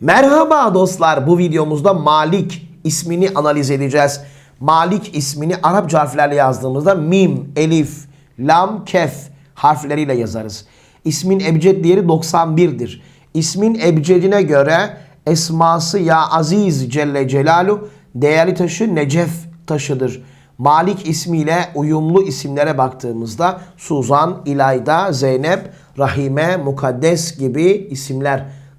Merhaba dostlar. Bu videomuzda Malik ismini analiz edeceğiz. Malik ismini Arapça harflerle yazdığımızda mim, elif, lam, kef harfleriyle yazarız. İsmin ebced değeri 91'dir. İsmin ebcedine göre esması ya Aziz Celle Celalu değerli taşı Necef taşıdır. Malik ismiyle uyumlu isimlere baktığımızda Suzan, İlayda, Zeynep, Rahime, Mukaddes gibi isimler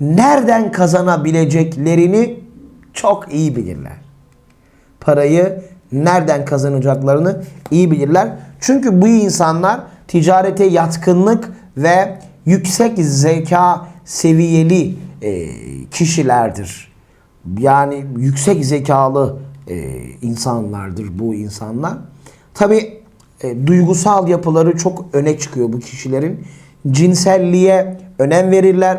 nereden kazanabileceklerini çok iyi bilirler. Parayı nereden kazanacaklarını iyi bilirler. Çünkü bu insanlar ticarete yatkınlık ve yüksek zeka seviyeli e, kişilerdir. Yani yüksek zekalı e, insanlardır bu insanlar. Tabi e, duygusal yapıları çok öne çıkıyor bu kişilerin. Cinselliğe önem verirler.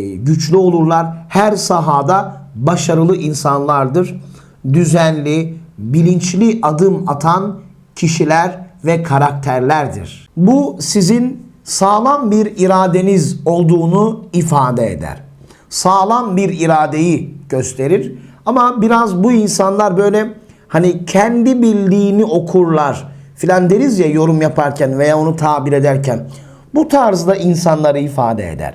güçlü olurlar. Her sahada başarılı insanlardır. Düzenli, bilinçli adım atan kişiler ve karakterlerdir. Bu sizin sağlam bir iradeniz olduğunu ifade eder. Sağlam bir iradeyi gösterir. Ama biraz bu insanlar böyle hani kendi bildiğini okurlar filan deriz ya yorum yaparken veya onu tabir ederken. Bu tarzda insanları ifade eder.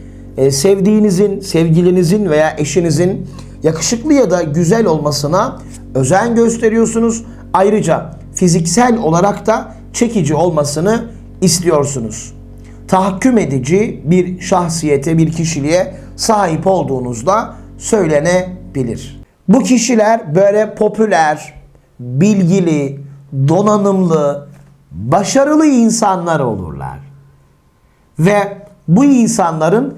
Ee, sevdiğinizin, sevgilinizin veya eşinizin yakışıklı ya da güzel olmasına özen gösteriyorsunuz. Ayrıca fiziksel olarak da çekici olmasını istiyorsunuz. Tahakküm edici bir şahsiyete, bir kişiliğe sahip olduğunuzda söylenebilir. Bu kişiler böyle popüler, bilgili, donanımlı, başarılı insanlar olurlar. Ve bu insanların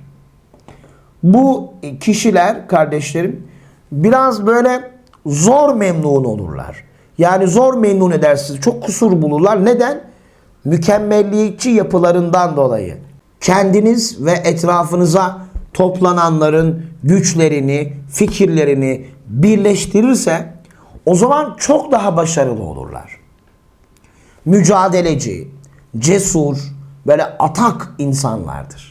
Bu kişiler kardeşlerim biraz böyle zor memnun olurlar. Yani zor memnun edersiniz. Çok kusur bulurlar. Neden? Mükemmelliyetçi yapılarından dolayı. Kendiniz ve etrafınıza toplananların güçlerini, fikirlerini birleştirirse o zaman çok daha başarılı olurlar. Mücadeleci, cesur, böyle atak insanlardır.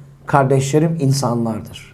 kardeşlerim insanlardır.